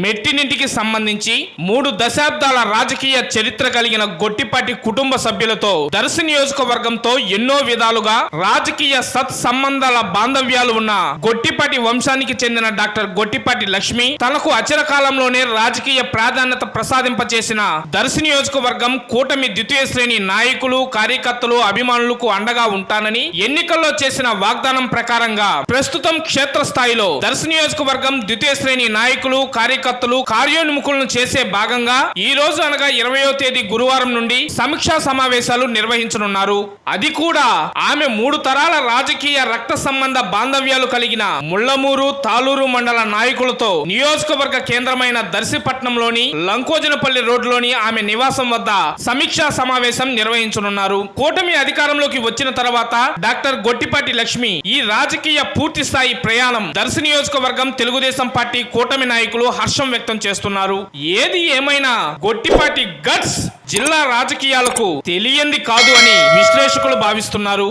మెట్టినింటికి సంబంధించి మూడు దశాబ్దాల రాజకీయ చరిత్ర కలిగిన గొట్టిపాటి కుటుంబ సభ్యులతో దర్శి నియోజకవర్గంతో ఎన్నో విధాలుగా రాజకీయ సత్ సంబంధాల బాంధవ్యాలు ఉన్న గొట్టిపాటి వంశానికి చెందిన డాక్టర్ గొట్టిపాటి లక్ష్మి తనకు అచరకాలంలోనే రాజకీయ ప్రాధాన్యత ప్రసాదింపచేసిన దర్శి నియోజకవర్గం కూటమి ద్వితీయ శ్రేణి నాయకులు కార్యకర్తలు అభిమానులకు అండగా ఉంటానని ఎన్నికల్లో చేసిన వాగ్దానం ప్రకారంగా ప్రస్తుతం క్షేత్రస్థాయిలో దర్శి నియోజకవర్గం ద్వితీయ శ్రేణి నాయకులు కార్యకర్తలు కార్యోన్ముఖులను చేసే భాగంగా ఈ రోజు అనగా ఇరవయో తేదీ గురువారం నుండి సమీక్షా సమావేశాలు నిర్వహించనున్నారు. అది కూడా ఆమె మూడు తరాల రాజకీయ రక్త సంబంధ బాంధవ్యాలు కలిగిన ముళ్ళమూరు తాలూరు మండల నాయకులతో నియోజకవర్గ కేంద్రమైన దర్శిపట్నంలోని లంకోజనపల్లి రోడ్లోని ఆమె నివాసం వద్ద సమీక్షా సమావేశం నిర్వహించనున్నారు. కూటమి అధికారంలోకి వచ్చిన తర్వాత డాక్టర్ గొట్టిపాటి లక్ష్మి ఈ రాజకీయ పూర్తి స్థాయి ప్రయాణం దర్శి నియోజకవర్గం తెలుగుదేశం పార్టీ కూటమి నాయకులు హర్షం వ్యక్తం చేస్తున్నారు. ఏది ఏమైనా గొట్టిపాటి గట్స్ జిల్లా రాజకీయాలకు తెలియంది కాదు అని విశ్లేషకులు భావిస్తున్నారు.